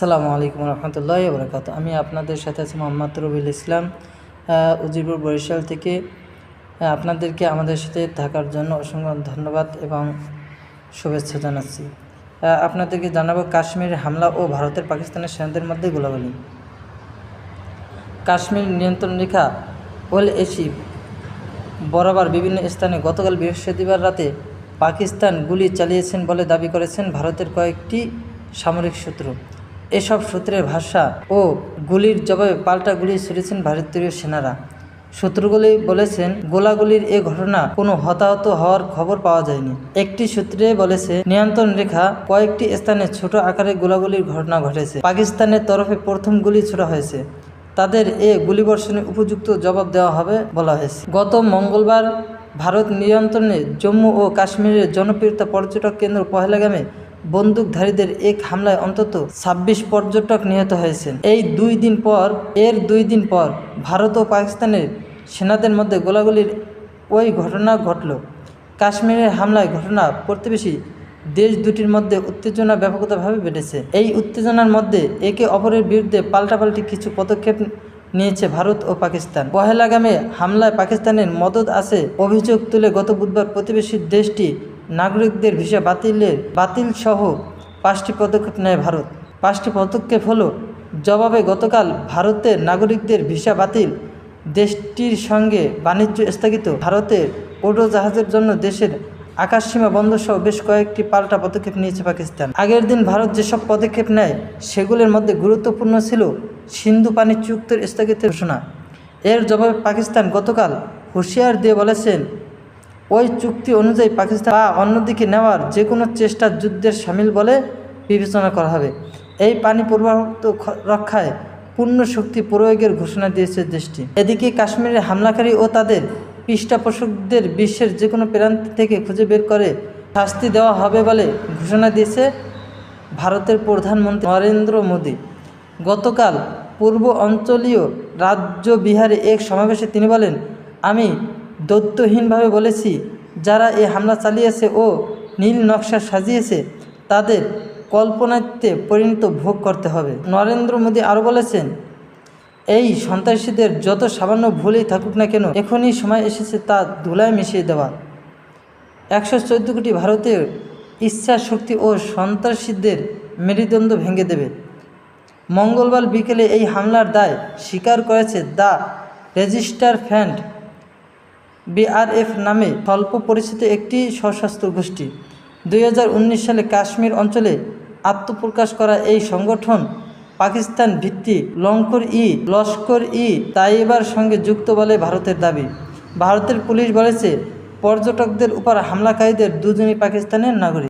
আসসালামু আলাইকুম রহমতুল্লাহ বরকাত আমি আপনাদের সাথে আছি মোহাম্মদ রবিউল ইসলাম উজিরপুর বরিশাল থেকে। আপনাদেরকে আমাদের সাথে থাকার জন্য অসংখ্য ধন্যবাদ এবং শুভেচ্ছা জানাচ্ছি। আপনাদেরকে জানাব কাশ্মীর হামলা ও ভারতের পাকিস্তানের সেনাদের মধ্যে গোলাগুলি। কাশ্মীর নিয়ন্ত্রণ রেখা ওয়েল এসি বরাবর বিভিন্ন স্থানে গতকাল বৃহস্পতিবার রাতে পাকিস্তান গুলি চালিয়েছেন বলে দাবি করেছেন ভারতের কয়েকটি সামরিক সূত্র। এসব সূত্রের ভাষা ও গুলির জবাবে পাল্টা গুলি ছুড়েছেন ভারতীয় সেনারা। সূত্রগুলি বলেছেন, গোলাগুলির এ ঘটনা কোনো হতাহত হওয়ার খবর পাওয়া যায়নি। একটি সূত্রে বলেছে, নিয়ন্ত্রণ রেখা কয়েকটি স্থানে ছোট আকারে গোলাগুলির ঘটনা ঘটেছে। পাকিস্তানের তরফে প্রথম গুলি ছোড়া হয়েছে। তাদের এ গুলিবর্ষণে উপযুক্ত জবাব দেওয়া হবে বলা হয়েছে। গত মঙ্গলবার ভারত নিয়ন্ত্রণে জম্মু ও কাশ্মীরের জনপ্রিয়তা পর্যটক কেন্দ্র পহেলাগামে বন্দুকধারীদের এক হামলায় অন্তত ছাব্বিশ পর্যটক নিহত হয়েছেন। এই দুই দিন পর, এর দুই দিন পর ভারত ও পাকিস্তানের সেনাদের মধ্যে গোলাগুলির ওই ঘটনা ঘটল। কাশ্মীরের হামলায় ঘটনা প্রতিবেশী দেশ দুটির মধ্যে উত্তেজনা ব্যাপকতাভাবে বেড়েছে। এই উত্তেজনার মধ্যে একে অপরের বিরুদ্ধে পাল্টাপাল্টি কিছু পদক্ষেপ নিয়েছে ভারত ও পাকিস্তান। পহেলাগামে হামলায় পাকিস্তানের মদত আছে অভিযোগ তুলে গত বুধবার প্রতিবেশী দেশটি নাগরিকদের ভিসা বাতিলের বাতিল সহ পাঁচটি পদক্ষেপ নেয় ভারত। পাঁচটি পদক্ষেপ হলো, জবাবে গতকাল ভারতের নাগরিকদের ভিসা বাতিল, দেশটির সঙ্গে বাণিজ্য স্থগিত ভারতের উড়োজাহাজের জন্য দেশের আকাশসীমা বন্ধ সহ বেশ কয়েকটি পাল্টা পদক্ষেপ নিয়েছে পাকিস্তান। আগের দিন ভারত যেসব পদক্ষেপ নেয়, সেগুলোর মধ্যে গুরুত্বপূর্ণ ছিল সিন্ধু পানি চুক্তির স্থগিতের ঘোষণা। এর জবাবে পাকিস্তান গতকাল হুঁশিয়ার দিয়ে বলেছেন ওই চুক্তি অনুযায়ী পাকিস্তান বা অন্যদিকে নেওয়ার যে কোনো চেষ্টা যুদ্ধের সামিল বলে বিবেচনা করা হবে। এই পানি প্রবাহ রক্ষায় পূর্ণ শক্তি প্রয়োগের ঘোষণা দিয়েছে দেশটি। এদিকে কাশ্মীরের হামলাকারী ও তাদের পৃষ্ঠপোষকদের বিশ্বের যে কোনো প্রান্ত থেকে খুঁজে বের করে শাস্তি দেওয়া হবে বলে ঘোষণা দিয়েছে ভারতের প্রধানমন্ত্রী নরেন্দ্র মোদী। গতকাল পূর্ব অঞ্চলীয় রাজ্য বিহারে এক সমাবেশে তিনি বলেন, আমি দৈত্যহীনভাবে বলেছি, যারা এই হামলা চালিয়েছে ও নীল নকশা সাজিয়েছে, তাদের কল্পনাতে পরিণত ভোগ করতে হবে। নরেন্দ্র মোদী আরও বলেছেন, এই সন্ত্রাসীদের যত সামান্য ভুলেই থাকুক না কেন, এখনই সময় এসেছে তা ধুলায় মিশিয়ে দেওয়া। একশো চোদ্দ কোটি ভারতের ইচ্ছা শক্তি ও সন্ত্রাসীদের মেরুদণ্ড ভেঙে দেবে। মঙ্গলবার বিকেলে এই হামলার দায় স্বীকার করেছে দ্য রেজিস্টার ফ্যান্ড বিআরএফ নামে স্বল্প পরিচিত একটি সশস্ত্র গোষ্ঠী। দুই হাজার উনিশ সালে কাশ্মীর অঞ্চলে আত্মপ্রকাশ করা এই সংগঠন পাকিস্তান ভিত্তি লঙ্কর ই, লস্কর ই, তাইবার সঙ্গে যুক্ত বলে ভারতের দাবি। ভারতের পুলিশ বলেছে, পর্যটকদের উপর হামলাকারীদের দুজনই পাকিস্তানের নাগরিক।